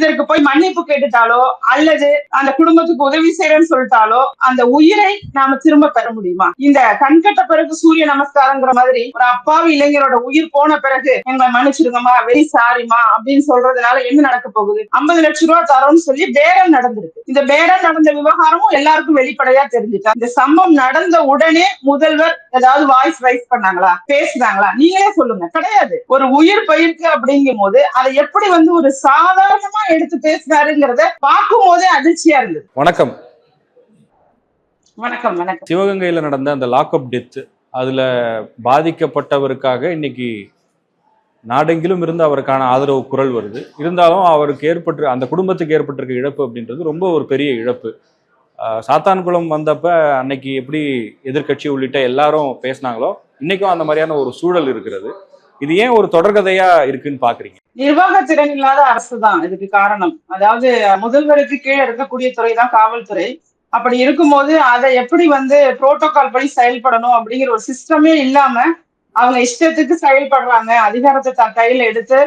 இதற்கு போய் மன்னிப்பு கேட்டுட்டாலோ அல்லது அந்த குடும்பத்துக்கு உதவி செய்யறேன்னு சொல்லிட்டாலோ அந்த உயிரை நாம திரும்ப பெற முடியுமா? இந்த கண்கட்ட பிறகு சூரிய நமஸ்காரங்கிற மாதிரி ஒரு அப்பாவி இளைஞரோட உயிர் போன பிறகு எங்களை மன்னிச்சிருங்கம்மா வெரி சாரிமா அப்படின்னு சொல்றதுனால என்ன நடக்க போகுது? ஐம்பது லட்சம் ரூபாய் தரோம்னு சொல்லி பேரம் நடந்திருக்கு. இந்த பேரம் நடந்த விவகாரமும் எல்லாருக்கும் வெளிப்படையா தெரிஞ்சுட்டா. இந்த சம்பவம் நடந்த உடனே முதல்வர் ஏதாவது வாய்ஸ் ரைஸ் பண்ணாங்களா? பேசுனாங்களா? நீங்களே சொல்லுங்க. கிடையாது. ஒரு உயிர் பயிர்க்கு அப்படிங்கும் போது அதை எப்படி வந்து ஒரு சாதாரணமா எடுத்து பேசினாருங்கிறத பார்க்கும் போதே அதிர்ச்சியா இருந்தது. வணக்கம். வணக்கம் வணக்கம். சிவகங்கையில் நடந்த அந்த லாக்அப் டெத் அதில் பாதிக்கப்பட்டவருக்காக இன்னைக்கு நாடெங்கிலும் இருந்து அவருக்கான ஆதரவு குரல் வருது. இருந்தாலும் அவருக்கு ஏற்பட்டு அந்த குடும்பத்துக்கு ஏற்பட்டிருக்க இழப்பு அப்படின்றது ரொம்ப ஒரு பெரிய இழப்பு. சாத்தான்குளம் வந்தப்ப அன்னைக்கு எப்படி எதிர்க்கட்சி உள்ளிட்ட எல்லாரும் பேசினாங்களோ இன்னைக்கும் அந்த மாதிரியான ஒரு சூழல் இருக்கிறது. இது ஏன் ஒரு தொடர்கதையா இருக்குன்னு பாக்குறீங்க? நிர்வாக திறன் இல்லாத அரசு தான் இதுக்கு காரணம். அதாவது முதல்வருக்கு கீழே இருக்கக்கூடிய துறை தான் காவல்துறை. அப்படி இருக்கும்போது அதை எப்படி வந்து புரோட்டோகால் படி செயல்படணும் அப்படிங்கிற ஒரு சிஸ்டமே இல்லாம அவங்க இஷ்டத்துக்கு செயல்படுறாங்க. அதிகாரத்தை த கையில எடுத்து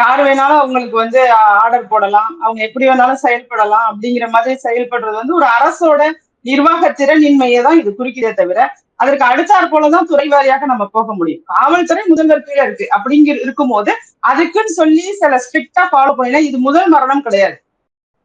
யார் வேணாலும் அவங்களுக்கு வந்து ஆர்டர் போடலாம். அவங்க எப்படி வேணாலும் செயல்படலாம் அப்படிங்கிற மாதிரி செயல்படுறது வந்து ஒரு அரசோட நிர்வாக திறனின்மையை தான் இது குறிக்கிறதே தவிர அதற்கு அடுத்தாற் போலதான் துறை வாரியாக நம்ம போக முடியும். காவல்துறை முதல்வர் கீழே இருக்கு. அப்படிங்கிற இருக்கும்போது அதுக்குன்னு சொல்லி சில ஸ்ட்ரிக்டா ஃபாலோ பண்ணினா இது முதல் மரணம் கிடையாது.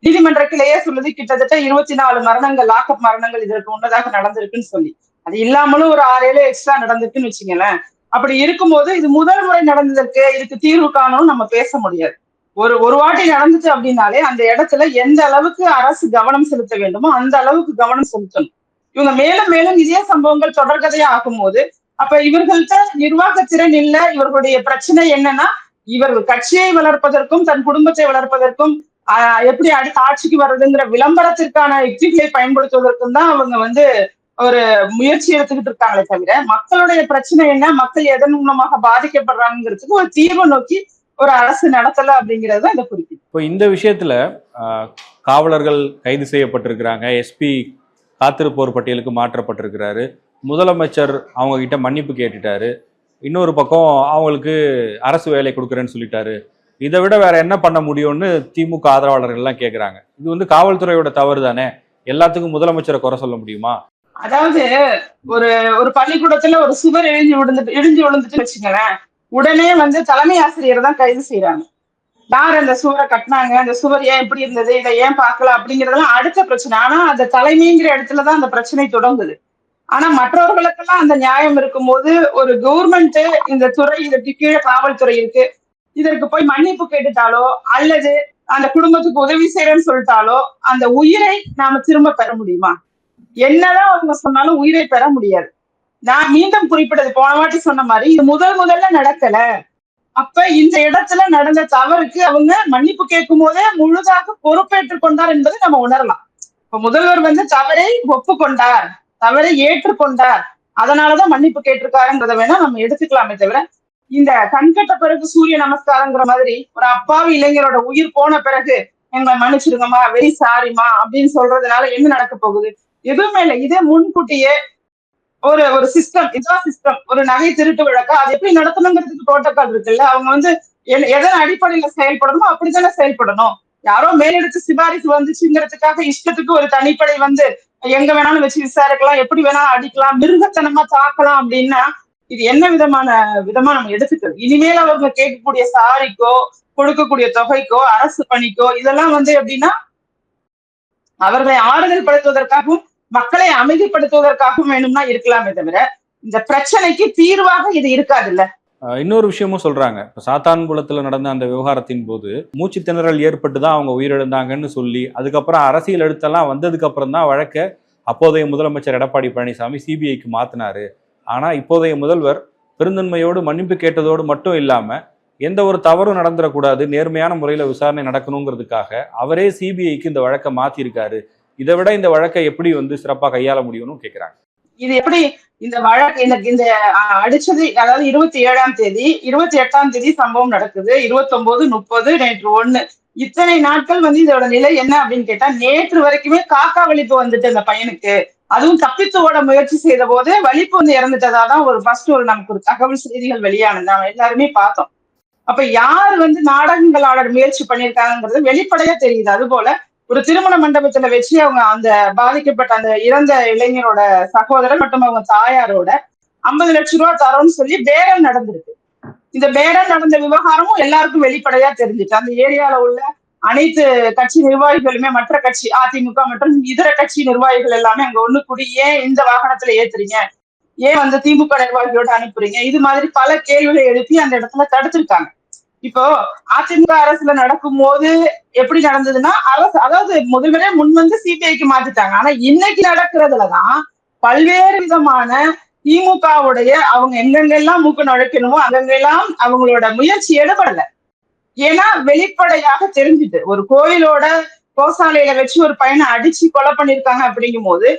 நீதிமன்ற கிளையே சொல்லுது கிட்டத்தட்ட இருபத்தி நாலு மரணங்கள் லாக்அப் மரணங்கள் இதற்கு முன்னதாக நடந்திருக்குன்னு சொல்லி. அது இல்லாமலும் ஒரு ஆறு ஏழு எக்ஸ்ட்ரா நடந்திருக்குன்னு வச்சுங்களேன் அப்படி இருக்கும்போது இது முதல் முறை நடந்ததற்கு இதுக்கு தீர்வு காணணும் நம்ம பேச முடியாது. ஒரு ஒரு வாட்டி நடந்துச்சு அப்படின்னாலே அந்த இடத்துல எந்த அளவுக்கு அரசு கவனம் செலுத்த வேண்டுமோ அந்த அளவுக்கு கவனம் செலுத்தணும். இவங்க மேலும் மேலும் இதே சம்பவங்கள் தொடர்கதையா ஆகும்போது அப்ப இவர்கள்ட்ட நிர்வாக திறன் இல்ல இவர்களுடைய பிரச்சனை என்னன்னா இவர்கள் கட்சியை வளர்ப்பதற்கும் தன் குடும்பத்தை வளர்ப்பதற்கும் எப்படி அடுத்த ஆட்சிக்கு வர்றதுங்கிற விளம்பரத்திற்கான யுக்திகளை பயன்படுத்துவதற்கும் தான் அவங்க வந்து ஒரு முயற்சி எடுத்துக்கிட்டு இருக்காங்களே தவிர மக்களுடைய பிரச்சனை என்ன மக்கள் எதன் மூலமாக பாதிக்கப்படுறாங்கிறதுக்கு ஒரு தீர்வை நோக்கி ஒரு அரசு நடத்தல அப்படிங்கறது இந்த குறிப்பிட்டு இப்போ இந்த விஷயத்துல காவலர்கள் கைது செய்யப்பட்டிருக்கிறாங்க. எஸ்பி காத்திருப்போர் பட்டியலுக்கு மாற்றப்பட்டிருக்கிறாரு. முதலமைச்சர் அவங்க கிட்ட மன்னிப்பு கேட்டுட்டாரு. இன்னொரு பக்கம் அவங்களுக்கு அரசு வேலை கொடுக்குறேன்னு சொல்லிட்டாரு. இதை விட வேற என்ன பண்ண முடியும்னு திமுக ஆதரவாளர்கள் எல்லாம் கேக்குறாங்க. இது வந்து காவல்துறையோட தவறு தானே? எல்லாத்துக்கும் முதலமைச்சரை குறை சொல்ல முடியுமா? அதாவது ஒரு ஒரு பள்ளிக்கூடத்துல ஒரு சுவர் இழிஞ்சு விழுந்துட்டு இடிஞ்சு விழுந்துட்டு வச்சுங்களேன் உடனே வந்து தலைமை ஆசிரியர் தான் கைது செய்யறாங்க யார் அந்த சுவரை கட்டினாங்க? அந்த சுவர் ஏன் எப்படி இருந்தது? இதை ஏன் பார்க்கல? அப்படிங்கறதெல்லாம் அடுத்த பிரச்சனை. ஆனா அந்த தலைமைங்கிற இடத்துலதான் அந்த பிரச்சனை தொடங்குது. ஆனா மற்றவர்களுக்கெல்லாம் அந்த நியாயம் இருக்கும்போது ஒரு கவர்மெண்ட் இந்த துறை இதற்கு கீழே காவல்துறை இருக்கு. இதற்கு போய் மன்னிப்பு கேட்டுட்டாலோ அல்லது அந்த குடும்பத்துக்கு உதவி செய்யறேன்னு சொல்லிட்டாலோ அந்த உயிரை நாம திரும்ப பெற முடியுமா? என்னதான் அவங்க சொன்னாலும் உயிரை பெற முடியாது. நான் மீண்டும் குறிப்பிட்டது போன வாட்டி சொன்ன மாதிரி இது முதல் முதல்ல நடக்கல. அப்ப இந்த இடத்துல நடந்த தவறுக்கு அவங்க மன்னிப்பு கேட்கும் போதே முழுதாக பொறுப்பேற்றுக் கொண்டார் என்பதை நம்ம உணரலாம். இப்ப முதல்வர் வந்து தவறை ஒப்புக்கொண்டார் தவறை ஏற்றுக்கொண்டார். அதனாலதான் மன்னிப்பு கேட்டிருக்காருன்றத வேணா நம்ம எடுத்துக்கலாமே தவிர இந்த கண்கட்ட பிறகு சூரிய நமஸ்காரங்கிற மாதிரி ஒரு அப்பாவி இளைஞரோட உயிர் போன பிறகு எங்களை மன்னிச்சிருங்கம்மா வெரி சாரிமா அப்படின்னு சொல்றதுனால என்ன நடக்க போகுது? எதுவுமே இல்லை. இதே முன்கூட்டியே ஒரு ஒரு சிஸ்டம் இதான் சிஸ்டம் ஒரு நகை திருட்டு வழக்கா அது எப்படி நடத்தணுங்கிறதுக்கு புரோட்டோகால் இருக்குல்ல? அவங்க வந்து எ- எதன் அடிப்படையில செயல்படணுமோ அப்படித்தானே செயல்படணும். யாரோ மேலெடுத்து சிபாரிசு வந்துச்சுங்கிறதுக்காக இஷ்டத்துக்கு ஒரு தனிப்படை வந்து எங்க வேணாலும் வச்சு விசாரிக்கலாம் எப்படி வேணாலும் அடிக்கலாம் மிருகத்தனமா தாக்கலாம் அப்படின்னா இது என்ன விதமான விதமா நம்ம எடுத்துக்கிறது? இனிமேல் அவங்க கேட்கக்கூடிய சாரிக்கோ கொடுக்கக்கூடிய தொகைக்கோ அரசு பணிக்கோ இதெல்லாம் வந்து எப்படின்னா அவர்களை ஆறுதல் படுத்துவதற்காகவும் மக்களை அமைதிப்படுத்துவதற்காகவும் வேணும்னா இருக்கலாமே தவிர இந்த பிரச்சனைக்கு தீர்வாக இது இருக்காதுல்ல? இன்னொரு விஷயமும் சொல்றாங்க. இப்போ சாத்தான்குளத்துல நடந்த அந்த விவகாரத்தின் போது மூச்சு திணறல் ஏற்பட்டு தான் அவங்க உயிரிழந்தாங்கன்னு சொல்லி அதுக்கப்புறம் அரசியல் எழுத்தெல்லாம் வந்ததுக்கு அப்புறம் தான் வழக்க அப்போதைய முதலமைச்சர் எடப்பாடி பழனிசாமி சிபிஐக்கு மாத்தினாரு. ஆனா இப்போதைய முதல்வர் பெருந்தன்மையோடு மன்னிப்பு கேட்டதோடு மட்டும் இல்லாம எந்த ஒரு தவறும் நடந்துடக்கூடாது நேர்மையான முறையில விசாரணை நடக்கணுங்கிறதுக்காக அவரே சிபிஐக்கு இந்த வழக்கை மாத்திருக்காரு. இதை விட இந்த வழக்கை எப்படி வந்து சிறப்பா கையாள முடியும்னு கேக்குறாங்க. இது எப்படி இந்த வழக்கு இந்த இந்த அடிச்சது அதாவது இருபத்தி ஏழாம் தேதி இருபத்தி எட்டாம் தேதி சம்பவம் நடக்குது. இருபத்தி ஒன்பது முப்பது நேற்று ஒண்ணு. இத்தனை நாட்கள் வந்து இதோட நிலை என்ன அப்படின்னு கேட்டா நேற்று வரைக்குமே காக்கா வலிப்பு வந்துட்டு அந்த பையனுக்கு. அதுவும் தப்பித்து ஓட முயற்சி செய்த போது வலிப்பு வந்து இறந்துட்டதா தான் ஒரு ஃபர்ஸ்ட் ஒரு நமக்கு ஒரு தகவல் செய்திகள் வெளியானது. நாம எல்லாருமே பார்த்தோம். அப்ப யார் வந்து நாடகங்கள் ஆட முயற்சி பண்ணியிருக்காங்கிறது வெளிப்படையா தெரியுது. அது போல ஒரு திருமண மண்டபத்துல வச்சு அவங்க அந்த பாதிக்கப்பட்ட அந்த இறந்த இளைஞரோட சகோதரர் மற்றும் அவங்க தாயாரோட ஐம்பது லட்சம் ரூபாய் தரோம்னு சொல்லி பேரம் நடந்திருக்கு. இந்த பேரம் நடந்த விவகாரமும் எல்லாருக்கும் வெளிப்படையா தெரிஞ்சுட்டு அந்த ஏரியால உள்ள அனைத்து கட்சி நிர்வாகிகளுமே மற்ற கட்சி அதிமுக மற்றும் இதர கட்சி நிர்வாகிகள் எல்லாமே அங்க ஒண்ணு கூடி ஏன் இந்த வாகனத்துல ஏத்துறீங்க? ஏன் வந்து திமுக நிர்வாகிகளோட அனுப்புறீங்க? இது மாதிரி பல கேள்விகளை எழுப்பி அந்த இடத்துல தடுத்திருக்காங்க. இப்போ அதிமுக அரசுல நடக்கும் போது எப்படி நடந்ததுன்னா அரசு அதாவது முதல்வரே முன் வந்து சிபிஐக்கு மாத்திட்டாங்க. ஆனா இன்னைக்கு நடக்கிறதுலதான் பல்வேறு விதமான திமுகவுடைய அவங்க எங்கெங்கெல்லாம் மூக்கு நுழைக்கணுமோ அங்கங்கெல்லாம் அவங்களோட முயற்சி எடுபடல. ஏன்னா வெளிப்படையாக தெரிஞ்சுது. ஒரு கோயிலோட கோசாலையில வச்சு ஒரு பையனை அடிச்சு கொலை பண்ணிருக்காங்க அப்படிங்கும் போது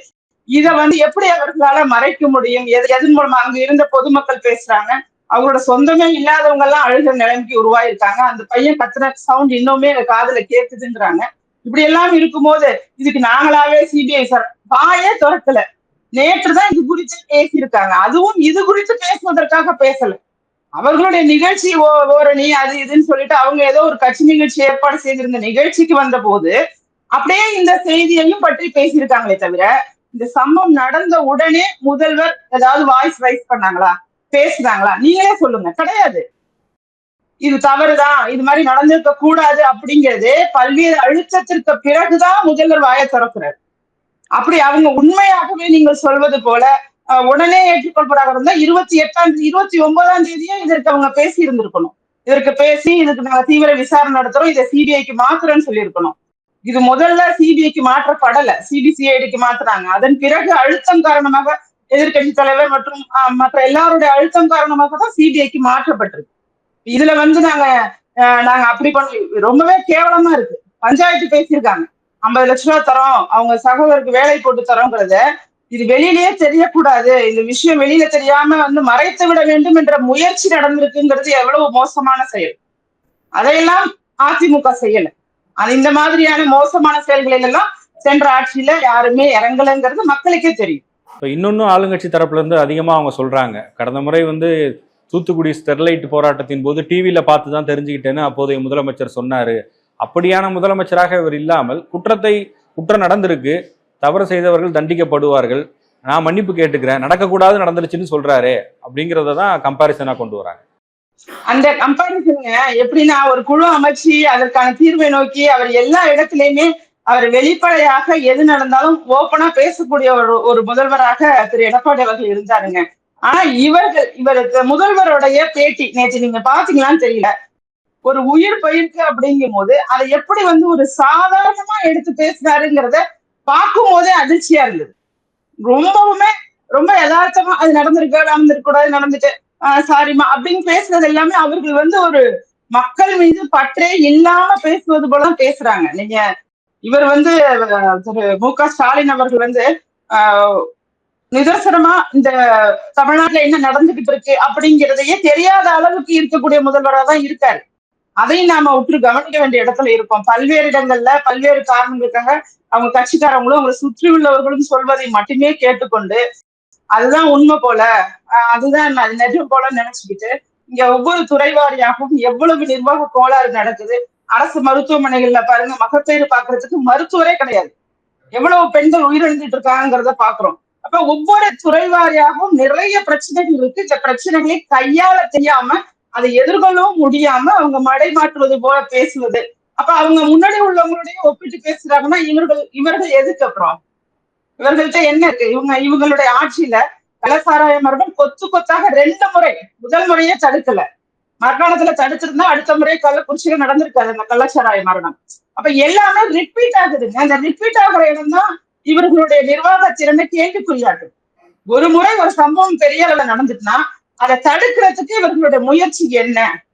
இதை வந்து எப்படி அவர்களால மறைக்க முடியும்? எது எதன் மூலமா அங்க இருந்த பொதுமக்கள் பேசுறாங்க? அவங்களோட சொந்தமே இல்லாதவங்க எல்லாம் அழுகிற நிலைமைக்கு உருவாயிருக்காங்க. அந்த பையன் கத்துன சவுண்ட் இன்னுமே காதுல கேக்குதுன்றாங்க. இப்படி எல்லாம் இருக்கும்போது இதுக்கு நாங்களாவே சிபிஐ சார் வாயே துறக்கல. நேற்று தான் இது குறித்து பேசியிருக்காங்க. அதுவும் இது குறித்து பேசுவதற்காக பேசல. அவர்களுடைய நிகழ்ச்சி ஓ- ஓரணி அது இதுன்னு சொல்லிட்டு அவங்க ஏதோ ஒரு கட்சி நிகழ்ச்சி ஏற்பாடு செய்திருந்த நிகழ்ச்சிக்கு வந்த போது அப்படியே இந்த செய்தியையும் பற்றி பேசியிருக்காங்களே தவிர இந்த சம்பவம் நடந்த உடனே முதல்வர் ஏதாவது வாய்ஸ் ரைஸ் பண்ணாங்களா? பேசுனாங்களா நீங்களே சொல்லுங்க. கிடையாது. இது தவறுதான் இது மாதிரி நடந்திருக்க கூடாது அப்படிங்கிறது பல்வேறு அழுத்தத்திற்கு பிறகுதான் முதல்வர் வாய திறக்கிறார். அப்படி அவங்க உண்மையாகவே நீங்கள் சொல்வது போல அஹ், உடனே ஏற்றுக்கொள்வதாக இருந்தா இருபத்தி எட்டாம் தேதி இருபத்தி ஒன்பதாம் தேதியே இதற்கு அவங்க பேசி இருந்திருக்கணும். இதற்கு பேசி இதுக்கு நாங்க தீவிர விசாரணை நடத்துறோம். இதை சிபிஐக்கு மாத்துறோம்னு சொல்லியிருக்கணும். இது முதல்ல சிபிஐக்கு மாற்றப்படல. சிபிசிஐடிக்கு மாத்துறாங்க. அதன் பிறகு அழுத்தம் காரணமாக எதிர்கட்சி தலைவர் மற்றும் மற்ற எல்லாருடைய அழுத்தம் காரணமாக தான் சிபிஐக்கு மாற்றப்பட்டிருக்கு. இதுல வந்து நாங்க நாங்க அப்படி பண்ண ரொம்பவே கேவலமா இருக்கு. பஞ்சாயத்து பேசியிருக்காங்க. ஐம்பது லட்ச ரூபா தரோம். அவங்க சகோதரருக்கு வேலை போட்டு தரோங்கிறத இது வெளியிலேயே தெரியக்கூடாது. இந்த விஷயம் வெளியில தெரியாம வந்து மறைத்து விட வேண்டும் என்ற முயற்சி நடந்திருக்குங்கிறது எவ்வளவு மோசமான செயல். அதையெல்லாம் அதிமுக செய்யல. அது இந்த மாதிரியான மோசமான செயல்களில் எல்லாம் சென்ற ஆட்சியில யாருமே இறங்கலைங்கிறது மக்களுக்கே தெரியும். இப்போ இன்னொன்னும் ஆளுங்கட்சி தரப்புல இருந்து அதிகமா அவங்க சொல்றாங்க. கடந்த முறை வந்து தூத்துக்குடி ஸ்டெர்லைட் போராட்டத்தின் போது டிவியில பார்த்து தான் தெரிஞ்சுக்கிட்டேன்னு அப்போதைய முதலமைச்சர் சொன்னாரு. அப்படியான முதலமைச்சராக இவர் இல்லாமல் குற்றத்தை குற்றம் நடந்திருக்கு. தவறு செய்தவர்கள் தண்டிக்கப்படுவார்கள். நான் மன்னிப்பு கேட்டுக்கிறேன். நடக்கக்கூடாது நடந்துருச்சுன்னு சொல்றாரு அப்படிங்கிறத தான் கம்பாரிசனா கொண்டு வராங்க. அந்த கம்பாரிசன் எப்படின்னா ஒரு குழு அமைச்சு அதற்கான தீர்வை நோக்கி அவர் எல்லா இடத்துலயுமே அவர் வெளிப்படையாக எது நடந்தாலும் ஓப்பனா பேசக்கூடிய ஒரு ஒரு முதல்வராக திரு எடப்பாடி அவர்கள் இருந்தாருங்க. ஆனா இவர்கள் இவருக்கு முதல்வருடைய பேட்டி நேற்று நீங்க பாத்தீங்களான்னு தெரியல. ஒரு உயிர் போயிருக்கு அப்படிங்கும் போது அதை எப்படி வந்து ஒரு சாதாரணமா எடுத்து பேசினாருங்கிறத பார்க்கும் போதே அதிர்ச்சியா இருந்தது. ரொம்பவுமே ரொம்ப யதார்த்தமா அது நடந்திருக்கு நடந்திருக்க கூடாது நடந்துட்டு ஆஹ் சாரிம்மா அப்படின்னு பேசுறது எல்லாமே அவர்கள் வந்து ஒரு மக்கள் மீது பற்றே இல்லாம பேசுவது போலதான் பேசுறாங்க. நீங்க இவர் வந்து திரு மு க ஸ்டாலின் அவர்கள் வந்து ஆஹ், நிதர்சனமா இந்த தமிழ்நாட்டுல என்ன நடந்துகிட்டு இருக்கு அப்படிங்கிறதையே தெரியாத அளவுக்கு இருக்கக்கூடிய முதல்வரா தான் இருக்காரு. அதையும் நாம உற்று கவனிக்க வேண்டிய இடத்துல இருக்கோம். பல்வேறு இடங்கள்ல பல்வேறு காரணங்களுக்காக அவங்க கட்சிக்காரங்களும் அவங்களை சுற்றி உள்ளவர்களும் சொல்வதை மட்டுமே கேட்டுக்கொண்டு அதுதான் உண்மை போல. அதுதான் நிஜம் போல நினைச்சுக்கிட்டு இங்க ஒவ்வொரு துறை வாரியாகவும் எவ்வளவு நிர்வாக கோளாறு நடக்குது அரசு மருத்துவமனைகள்ல பாருங்க மகப்பேறு பாக்குறதுக்கு மருத்துவரே கிடையாது. எவ்வளவு பெண்கள் உயிரிழந்துட்டு இருக்காங்கிறத பாக்குறோம் அப்ப ஒவ்வொரு துறை வாரியாகவும் நிறைய பிரச்சனைகள் இருக்கு. இந்த பிரச்சனைகளை கையாள தெரியாம அதை எதிர்கொள்ளவும் முடியாம அவங்க மடை மாற்றுவது போல பேசுவது. அப்ப அவங்க முன்னாடி உள்ளவங்களுடைய ஒப்பிட்டு பேசுறாங்கன்னா இவர்கள் இவர்கள் எதுக்கு அப்புறம்? இவர்கள்ட்ட என்ன இருக்கு? இவங்க இவங்களுடைய ஆட்சியில கலசாராய மரணம் கொத்து கொத்தாக ரெண்டு முறை முதல் முறையே தடுக்கல. மரணத்துல தடுத்திருந்தா அடுத்த முறை கள்ளக்குறிச்சியில நடந்திருக்காது அந்த கள்ளச்சாராய மரணம். அப்ப எல்லாமே ரிப்பீட் ஆகுதுங்க. அந்த ரிப்பீட் ஆகுற இடம் தான் இவர்களுடைய நிர்வாக திறனை கேள்விக்குறியாகும் ஒரு முறை ஒரு சம்பவம் பெரிய அளவுல நடந்துட்டுனா அதை தடுக்கிறதுக்கு இவர்களுடைய முயற்சி என்ன?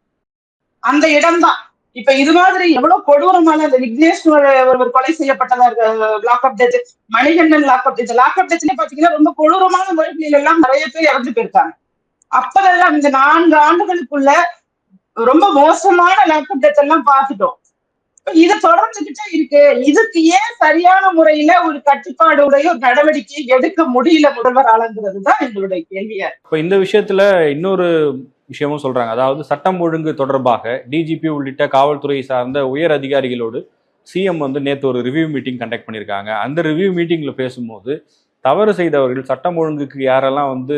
அந்த இடம்தான் இப்ப இது மாதிரி எவ்வளவு கொடூரமான அந்த விக்னேஷ் ஒரு- ஒருவர் கொலை செய்யப்பட்டதா இருக்கு. Lockup death Manikandan lockup death lockup டெத்ல பாத்தீங்கன்னா ரொம்ப கொடூரமான முறைகளில் எல்லாம் நிறைய பேர் இறந்து போயிருக்காங்க. அப்பதெல்லாம் இந்த நான்கு ஆண்டுகளுக்குள்ள ரொம்ப மோசமான லாக்அப் எல்லாம் பார்த்துட்டோம். இது தொடர்ந்துகிட்டே இருக்கு. இதுக்கு ஏன் சரியான முறையில ஒரு கட்டுப்பாடுடைய ஒரு நடவடிக்கை எடுக்க முடியல முதல்வராலங்கிறது தான் எங்களுடைய கேள்வியா இருக்கு. இந்த விஷயத்துல இன்னொரு விஷயமும் சொல்றாங்க. அதாவது சட்டம் ஒழுங்கு தொடர்பாக டிஜிபி உள்ளிட்ட காவல்துறை சார்ந்த உயர் அதிகாரிகளோடு சிஎம் வந்து நேற்று ஒரு ரிவ்யூ மீட்டிங் கண்டக்ட் பண்ணியிருக்காங்க. அந்த ரிவ்யூ மீட்டிங்ல பேசும்போது தவறு செய்தவர்கள் சட்டம் ஒழுங்குக்கு யாரெல்லாம் வந்து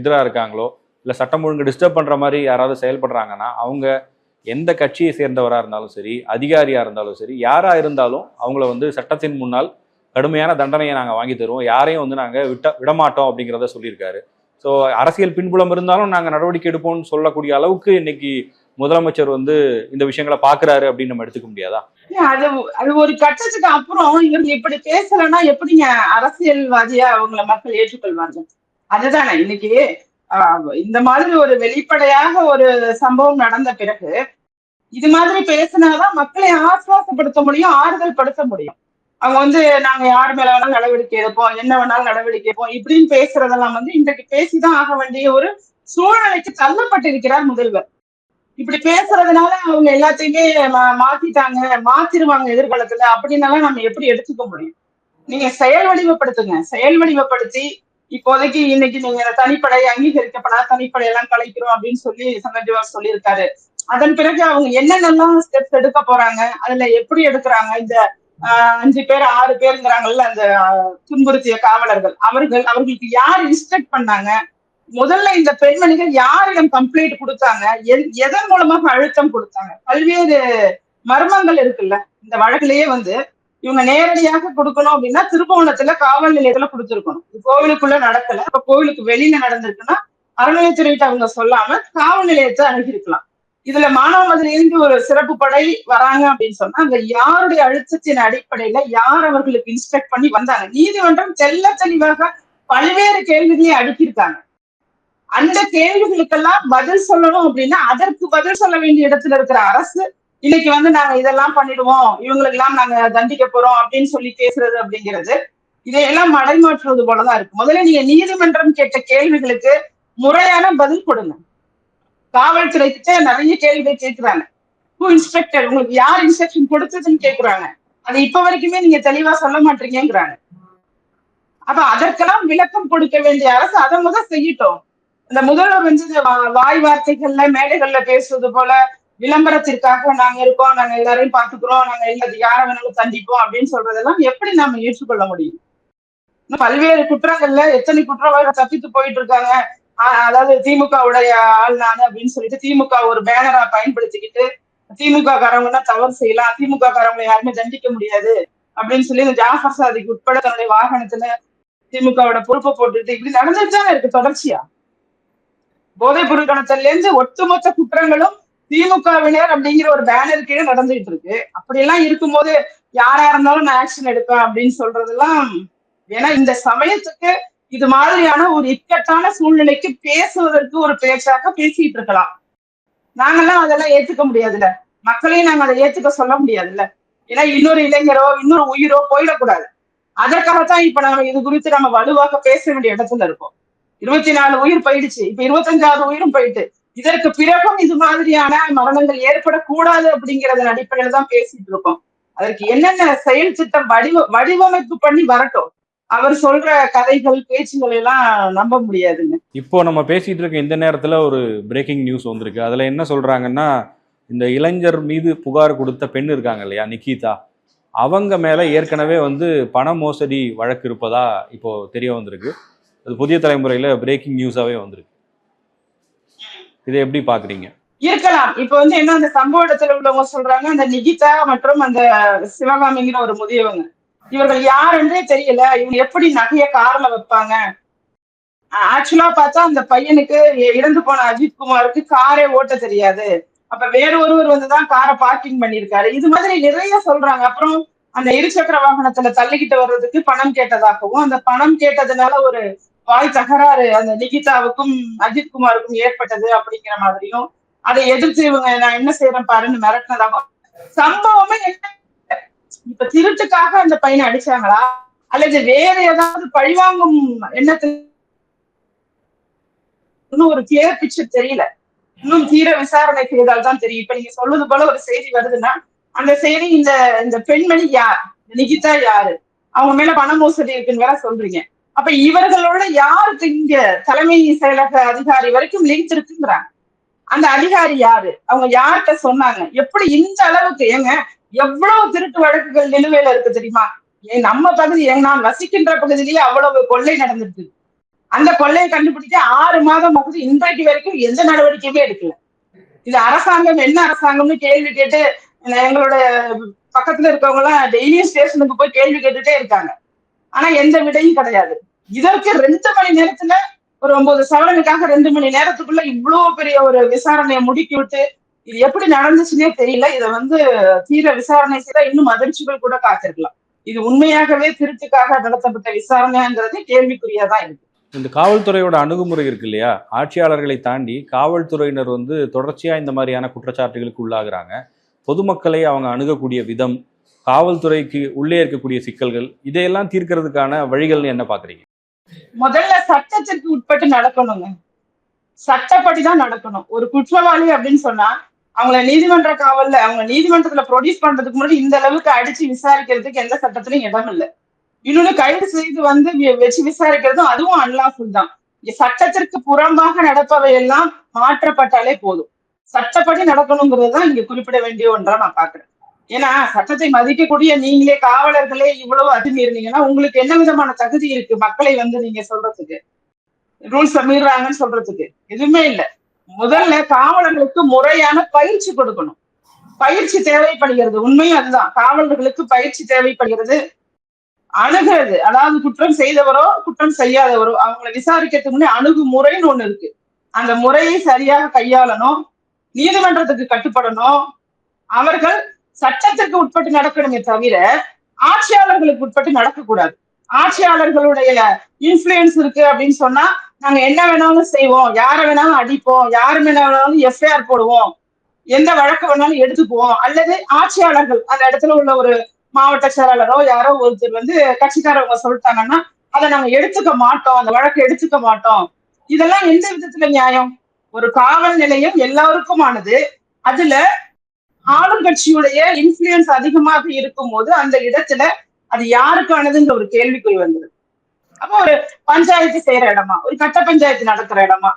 எதிராக இருக்காங்களோ இல்லை சட்டம் ஒழுங்கு டிஸ்டர்ப் பண்ற மாதிரி யாராவது செயல்படுறாங்கன்னா அவங்க எந்த கட்சியை சேர்ந்தவராக இருந்தாலும் சரி அதிகாரியா இருந்தாலும் சரி யாரா இருந்தாலும் அவங்கள வந்து சட்டத்தின் முன்னால் கடுமையான தண்டனையை நாங்கள் வாங்கி தருவோம். யாரையும் வந்து நாங்கள் விட்ட விடமாட்டோம் அப்படிங்கிறத சொல்லியிருக்காரு. ஸோ அரசியல் பின்புலம் இருந்தாலும் நாங்கள் நடவடிக்கை எடுப்போம்னு சொல்லக்கூடிய அளவுக்கு இன்னைக்கு முதலமைச்சர் வந்து இந்த விஷயங்களை பாக்குறாரு அப்படின்னு நம்ம எடுத்துக்க முடியாதா? அது அது ஒரு கட்டத்துக்கு அப்புறம் இவங்க இப்படி பேசலன்னா எப்படிங்க அரசியல்வாதியா அவங்கள மக்கள் ஏற்றுக்கொள்வாங்க அதுதானே இன்னைக்கு இந்த மாதிரி ஒரு வெளிப்படையாக ஒரு சம்பவம் நடந்த பிறகு இது மாதிரி பேசினாதான் மக்களை ஆசுவாசப்படுத்த முடியும் ஆறுதல் படுத்த முடியும். அவங்க வந்து நாங்க யார் மேல வேணாலும் நடவடிக்கை எடுப்போம்? என்ன வேணாலும் நடவடிக்கை எடுப்போம்? இப்படின்னு பேசுறதெல்லாம் வந்து இன்றைக்கு பேசிதான் ஆக வேண்டிய ஒரு சூழ்நிலைக்கு தள்ளப்பட்டிருக்கிறார் முதல்வர். இப்படி பேசுறதுனால அவங்க எல்லாத்தையுமே மா- மாத்திட்டாங்க மாத்திருவாங்க எதிர்காலத்துல. அப்படின்னாலாம் நம்ம எப்படி எடுத்துக்க முடியும்? நீங்க செயல் வடிவப்படுத்துங்க. செயல் வடிவப்படுத்தி இப்போதைக்கு இன்னைக்கு நீங்க தனிப்படை அங்கீகரிக்கப்படாத தனிப்படை எல்லாம் கலைக்கிறோம் அப்படின்னு சொல்லி சங்கர் சொல்லியிருக்காரு. அதன் பிறகு அவங்க என்னென்னலாம் ஸ்டெப்ஸ் எடுக்க போறாங்க அதுல எப்படி எடுக்கிறாங்க இந்த ஆஹ், அஞ்சு பேர் ஆறு பேருங்கிறாங்கல்ல அந்த துன்புறுத்திய காவலர்கள் அவர்கள் அவர்களுக்கு யார் இன்ஸ்ட்ரக்ட் பண்ணாங்க? முதல்ல இந்த பெண்மணிகள் யாரிடம் கம்ப்ளைண்ட் கொடுத்தாங்க? எதன் மூலமாக அழுத்தம் கொடுத்தாங்க? பல்வேறு மர்மங்கள் இருக்குல்ல இந்த வழக்கிலேயே வந்து இவங்க நேரடியாக கொடுக்கணும் அப்படின்னா திருப்பவனத்துல காவல் நிலையத்துல கொடுத்துருக்கணும். கோவிலுக்குள்ள நடக்கல. இப்ப கோவிலுக்கு வெளியில நடந்திருக்குன்னா அறநிலையத்துறையிட்ட அவங்க சொல்லாம காவல் நிலையத்தை அணுகிருக்கலாம் இதுல மானாமதுரையிலிருந்து ஒரு சிறப்பு படை வராங்க அப்படின்னு சொன்னா அந்த யாருடைய அழுத்தத்தின் அடிப்படையில யார் அவர்களுக்கு இன்ஸ்பெக்ட் பண்ணி வந்தாங்க? நீதிமன்றம் தெள்ள தெளிவாக பல்வேறு கேள்விகளை அடுக்கியிருக்காங்க. அந்த கேள்விகளுக்கெல்லாம் பதில் சொல்லணும் அப்படின்னா அதற்கு பதில் சொல்ல வேண்டிய இடத்துல இருக்கிற அரசு இன்னைக்கு வந்து நாங்க இதெல்லாம் பண்ணிடுவோம். இவங்களுக்கு எல்லாம் நாங்க தண்டிக்க போறோம் அப்படின்னு சொல்லி பேசுறது அப்படிங்கிறது இதையெல்லாம் மடைமாற்றுவது போலதான் இருக்கு. முதல்ல நீங்க நீதிமன்றம் கேட்ட கேள்விகளுக்கு முறையான பதில் கொடுங்க. காவல்துறை கிட்ட நிறைய கேள்விகள் கேட்கிறாங்க ஹூ இன்ஸ்பெக்டர் உங்களுக்கு யார் இன்ஸ்ட்ரக்ஷன் கொடுத்ததுன்னு கேக்குறாங்க. அது இப்ப வரைக்குமே நீங்க தெளிவா சொல்ல மாட்டீங்கிறாங்க அப்ப அதற்கெல்லாம் விளக்கம் கொடுக்க வேண்டிய அரசு அதை முதல் செய்யட்டும். இந்த முதல்வர் வந்து இந்த வா- வாய் வார்த்தைகள்ல மேடைகள்ல பேசுவது போல விளம்பரத்திற்காக நாங்க இருக்கோம் நாங்க எல்லாரையும் பாத்துக்கிறோம் நாங்க எல்லாத்தையும் யார வேணாலும் தண்டிப்போம் அப்படின்னு சொல்றதெல்லாம் எப்படி நாம ஏற்றுக்கொள்ள முடியும்? பல்வேறு குற்றங்கள்ல எத்தனை குற்றவாளிகள் தப்பித்து போயிட்டு இருக்காங்க? ஆஹ் அதாவது திமுகவுடைய ஆள் நானு அப்படின்னு சொல்லிட்டு திமுக ஒரு பேனரா பயன்படுத்திக்கிட்டு திமுக காரவங்கன்னா தவறு செய்யலாம் திமுக காரவங்களை யாருமே தண்டிக்க முடியாது அப்படின்னு சொல்லி இந்த ஜாஃபர் சாதிக்கு உட்பட தன்னுடைய வாகனத்துல திமுகவோட பொறுப்பை போட்டுட்டு இப்படி நடந்துட்டு தானே இருக்கு தொடர்ச்சியா? போதைப் பொருள் கடத்தல்ல இருந்து ஒட்டுமொத்த குற்றங்களும் திமுகவினர் அப்படிங்கிற ஒரு பேனர் கீழே நடந்துகிட்டு இருக்கு. அப்படி எல்லாம் இருக்கும்போது யாரா இருந்தாலும் நான் ஆக்ஷன் எடுப்பேன் அப்படின்னு சொல்றதெல்லாம் ஏன்னா இந்த சமயத்துக்கு இது மாதிரியான ஒரு இக்கட்டான சூழ்நிலைக்கு பேசுவதற்கு ஒரு பேச்சாக பேசிட்டு இருக்கலாம். நாங்கெல்லாம் அதெல்லாம் ஏத்துக்க முடியாதுல்ல. மக்களையும் நாங்க அதை ஏத்துக்க சொல்ல முடியாதுல்ல. ஏன்னா இன்னொரு இளைஞரோ இன்னொரு உயிரோ போயிடக்கூடாது. அதற்காகத்தான் இப்ப நம்ம இது குறித்து நம்ம வலுவாக பேச வேண்டிய இடத்துல இருக்கோம். இருபத்தி நாலு உயிர் போயிடுச்சு. இப்ப இருபத்தஞ்சாவது உயிரும் போயிட்டு. இதற்கு பிறகும் இது மாதிரியான மரணங்கள் ஏற்படக்கூடாது அப்படிங்கறதன் அடிப்படையில தான் பேசிட்டு இருக்கோம். அதற்கு என்னென்ன செயல் திட்டம் வடிவ வடிவமைப்பு பண்ணி வரட்டும். அவர் சொல்ற கதைகள் பேச்சுகள் எல்லாம் நம்ப முடியாதுங்க. இப்போ நம்ம பேசிட்டு இருக்க இந்த நேரத்துல ஒரு பிரேக்கிங் நியூஸ் வந்திருக்கு. அதுல என்ன சொல்றாங்கன்னா இந்த இளைஞர் மீது புகார் கொடுத்த பெண் இருக்காங்க இல்லையா நிக்கிதா. அவங்க மேல ஏற்கனவே வந்து பண மோசடி வழக்கு இருப்பதா இப்போ தெரிய வந்திருக்கு. அது புதிய தலைமுறையில பிரேக்கிங் நியூஸாவே வந்திருக்கு. இதை எப்படி பாக்குறீங்க? இருக்கலாம். இப்ப வந்து என்ன அந்த சம்பவ இடத்துல உள்ளவங்க சொல்றாங்க அந்த நிகிதா மற்றும் அந்த சிவகாமிங்கிற ஒரு முதியவங்க. இவர்கள் யாருன்றே தெரியல. இவங்க எப்படி நகைய கார்ல வைப்பாங்க? ஆக்சுவலா பார்த்தா அந்த பையனுக்கு இறந்து போன அஜித் குமாருக்கு காரே ஓட்ட தெரியாது. அப்ப வேற ஒருவர் வந்துதான் காரை பார்க்கிங் பண்ணியிருக்காரு. இது மாதிரி நிறைய சொல்றாங்க. அப்புறம் அந்த இருசக்கர வாகனத்துல தள்ளிக்கிட்டு வர்றதுக்கு பணம் கேட்டதாகவும் அந்த பணம் கேட்டதுனால ஒரு வாய் தகராறு அந்த நிகிதாவுக்கும் அஜித் குமாருக்கும் ஏற்பட்டது அப்படிங்கிற மாதிரியும் அதை எதிர்த்து இவங்க நான் என்ன செய்யறேன் பாருன்னு மிரட்டினதாகும் சம்பவமே என்ன? இப்ப திருட்டுக்காக அந்த பையனை அடிச்சாங்களா? அல்லது வேற ஏதாவது பழிவாங்கும் எண்ணத்துல இன்னும் ஒரு கிளியர் பிக்சர் தெரியல. இன்னும் தீர விசாரணை செய்தால் தான் தெரியும். இப்ப நீங்க சொல்வது போல ஒரு செய்தி வருதுன்னா அந்த செய்தி இந்த இந்த பெண்மணி யார்? நிகிதா யாரு? அவங்க மேல பண மோசடி இருக்குன்னு வேற சொல்றீங்க. அப்ப இவர்களோட யாருக்கு இங்க தலைமை செயலக அதிகாரி வரைக்கும் லிங்க் இருக்குங்கிறாங்க. அந்த அதிகாரி யாரு? அவங்க யார்கிட்ட சொன்னாங்க? எப்படி இந்த அளவுக்கு ஏங்க எவ்வளவு திருட்டு வழக்குகள் நிலுவையில இருக்கு தெரியுமா? ஏன் நம்ம பகுதி ஏன் நான் வசிக்கின்ற பகுதியிலேயே அவ்வளவு கொள்ளை நடந்திருக்கு. அந்த கொள்ளையை கண்டுபிடிக்க ஆறு மாதம் ஆகுது. இன்றைக்கு வரைக்கும் எந்த நடவடிக்கையுமே எடுக்கல. இது அரசாங்கம் என்ன அரசாங்கம்னு கேள்வி கேட்டு எங்களோட பக்கத்துல இருக்கவங்க எல்லாம் டெய்லியும் ஸ்டேஷனுக்கு போய் கேள்வி கேட்டுட்டே இருக்காங்க. ஆனா எந்த விடையும் கிடையாது. இதற்கு ரெண்டு மணி நேரத்துல ஒரு ஒன்பது சவரனுக்காக ரெண்டு மணி நேரத்துக்குள்ள இவ்வளவு பெரிய ஒரு விசாரணையை முடுக்கி விட்டு இது எப்படி நடந்துச்சுன்னே தெரியல. இதை வந்து தீர விசாரணை செய்தா இன்னும் அதிர்ச்சிகள் கூட காத்திருக்கலாம். இது உண்மையாகவே திருட்டுக்காக நடத்தப்பட்ட விசாரணைங்கிறது கேள்விக்குறியாதான் இருக்கு. இந்த காவல்துறையோட அணுகுமுறை இருக்கு இல்லையா? ஆட்சியாளர்களை தாண்டி காவல்துறையினர் வந்து தொடர்ச்சியா இந்த மாதிரியான குற்றச்சாட்டுகளுக்கு உள்ளாகுறாங்க. பொதுமக்களை அவங்க அணுகக்கூடிய விதம் காவல்துறைக்கு உள்ளே இருக்கக்கூடிய சிக்கல்கள் இதையெல்லாம் தீர்க்கறதுக்கான வழிகள்னு என்ன பாக்குறீங்க? முதல்ல சட்டத்திற்கு உட்பட்டு நடக்கணுங்க. சட்டப்படிதான் நடக்கணும். ஒரு குற்றவாளி அப்படின்னு சொன்னா அவங்கள நீதிமன்ற காவல்ல அவங்க நீதிமன்றத்துல ப்ரொடியூஸ் பண்றதுக்கு முன்னாடி இந்த அளவுக்கு அடிச்சு விசாரிக்கிறதுக்கு எந்த சட்டத்திலும் இடம் இல்லை. இன்னொன்னு கைது செய்து வந்து வி- வச்சு விசாரிக்கிறதும் அதுவும் அன்லாஃபுல் தான். சட்டத்திற்கு புறம்பாக நடப்பவை எல்லாம் மாற்றப்பட்டாலே போதும். சட்டப்படி நடக்கணுங்கிறது தான் இங்க குறிப்பிட வேண்டிய ஒன்றா நான் பாக்குறேன். ஏன்னா சட்டத்தை மதிக்கக்கூடிய நீங்களே காவலர்களே இவ்வளவு அத்துமீறினீங்கன்னா உங்களுக்கு என்ன விதமான தகுதி இருக்கு மக்களை வந்து நீங்க சொல்றதுக்கு? ரூல்ஸ் மீறாங்கன்னு சொல்றதுக்கு. எதுவுமே இல்ல. முதல்ல காவலர்களுக்கு முறையான பயிற்சி கொடுக்கணும். பயிற்சி தேவைப்படுகிறது. உண்மையும் அதுதான். காவலர்களுக்கு பயிற்சி தேவைப்படுகிறது. அணுகிறது. அதாவது குற்றம் செய்தவரோ குற்றம் செய்யாதவரோ அவங்களை விசாரிக்கிறதுக்கு முன்னே அணுகுமுறைன்னு ஒண்ணு இருக்கு. அந்த முறையை சரியாக கையாளணும். நீதிமன்றத்துக்கு கட்டுப்படணும். அவர்கள் சட்டத்திற்கு உட்பட்டு நடக்கணுமே தவிர ஆட்சியாளர்களுக்கு உட்பட்டு நடக்கக்கூடாது. ஆட்சியாளர்களுடைய இன்ஃபுளுயன்ஸ் இருக்கு அப்படின்னு சொன்னா நாங்க என்ன வேணாலும் செய்வோம். யாரை வேணாலும் அடிப்போம். யாரு வேணாலும் எஃப்ஐஆர் போடுவோம். எந்த வழக்கு வேணாலும் எடுத்துக்குவோம். அல்லது ஆட்சியாளர்கள் அந்த இடத்துல உள்ள ஒரு மாவட்ட செயலாளரோ யாரோ ஒருத்தர் வந்து கட்சிக்காரவங்க சொல்லிட்டாங்கன்னா அதை நாங்க எடுத்துக்க மாட்டோம். அந்த வழக்கு எடுத்துக்க மாட்டோம். இதெல்லாம் எந்த விதத்துல நியாயம்? ஒரு காவல் நிலையம் எல்லாருக்குமானது. அதுல ஆளும் கட்சியுடைய இன்ஃபுளுயன்ஸ் அதிகமாக இருக்கும் போது அந்த இடத்துல அது யாருக்கானதுங்கிற ஒரு கேள்விக்குள் வந்தது. அப்போ ஒரு பஞ்சாயத்து செய்யற இடமா ஒரு கட்ட பஞ்சாயத்து நடத்துற இடமா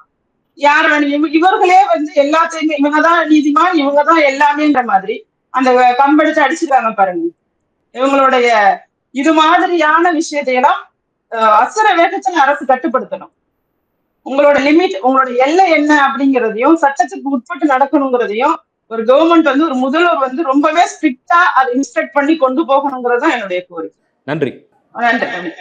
யார் வேணும் இவர்களே வந்து எல்லாத்தையுமே இவங்கதான் நீதிமான் இவங்கதான் எல்லாமேன்ற மாதிரி அந்த கம்பெடுத்து அடிச்சிருக்காங்க பாருங்க. இவங்களுடைய இது மாதிரியான விஷயத்தையெல்லாம் அஹ், அசுர வேகத்துல அரசு கட்டுப்படுத்தணும். உங்களோட லிமிட் உங்களோட எல்லை என்ன அப்படிங்கிறதையும் சட்டத்துக்கு உட்பட்டு நடக்கணுங்கிறதையும் ஒரு கவர்மெண்ட் வந்து ஒரு முதல்வர் வந்து ரொம்பவே ஸ்ட்ரிக்டா அதை இன்ஸ்ட்ரக்ட் பண்ணி கொண்டு போகணுங்கிறது தான் என்னுடைய கோரிக்கை. நன்றி நன்றி.